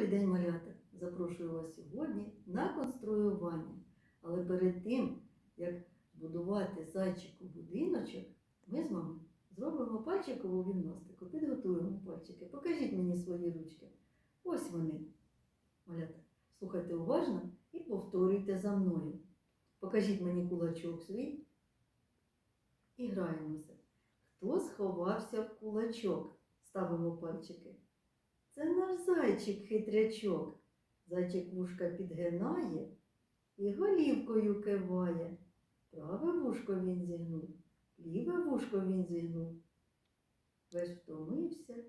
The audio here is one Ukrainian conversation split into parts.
Добрий день, малята! Запрошую вас сьогодні на конструювання. Але перед тим, як будувати зайчику будиночок, ми з вами зробимо пальчикову гімнастику, підготуємо пальчики. Покажіть мені свої ручки. Ось вони. Малята, слухайте уважно і повторюйте за мною. Покажіть мені кулачок свій і граємося. Хто сховався в кулачок? Ставимо пальчики. Це наш зайчик хитрячок. Зайчик вушка підгинає і голівкою киває. Праве вушко він зігнув, ліве вушко він зігнув. Весь втомився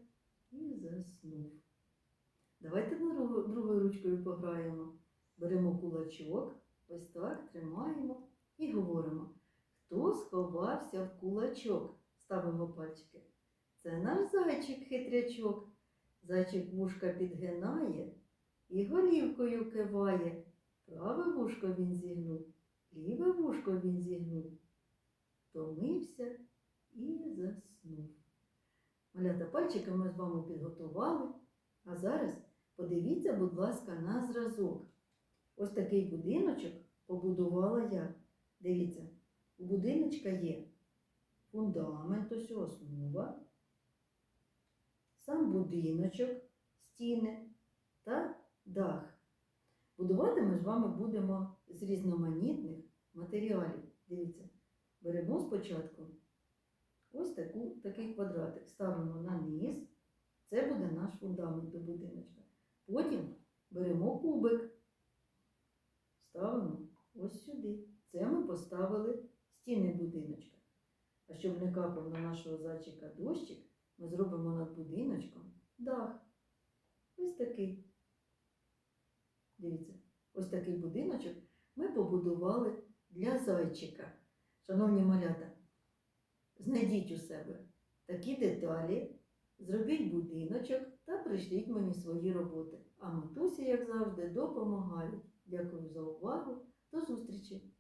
і заснув. Давайте другою ручкою пограємо. Беремо кулачок, ось так тримаємо і говоримо. Хто сховався в кулачок? Ставимо пальчики. Це наш зайчик хитрячок. Зайчик вушка підгинає і голівкою киває. Праве вушко він зігнув, ліве вушко він зігнув. Втомився і заснув. Малята пальчики ми з вами підготували. А зараз подивіться, будь ласка, на зразок. Ось такий будиночок побудувала я. Дивіться, у будиночка є фундамент, ось основа сам будиночок, стіни та дах. Будувати ми з вами будемо з різноманітних матеріалів. Дивіться, беремо спочатку ось таку, такий квадратик, ставимо на низ. Це буде наш фундамент до будиночка. Потім беремо кубик, ставимо ось сюди. Це ми поставили стіни будиночка. А щоб не капав на нашого зайчика дощик, ми зробимо над будиночком дах. Ось такий. Дивіться, ось такий будиночок ми побудували для зайчика. Шановні малята, знайдіть у себе такі деталі, зробіть будиночок та прийшліть мені свої роботи. А матусі, як завжди, допомагають. Дякую за увагу. До зустрічі!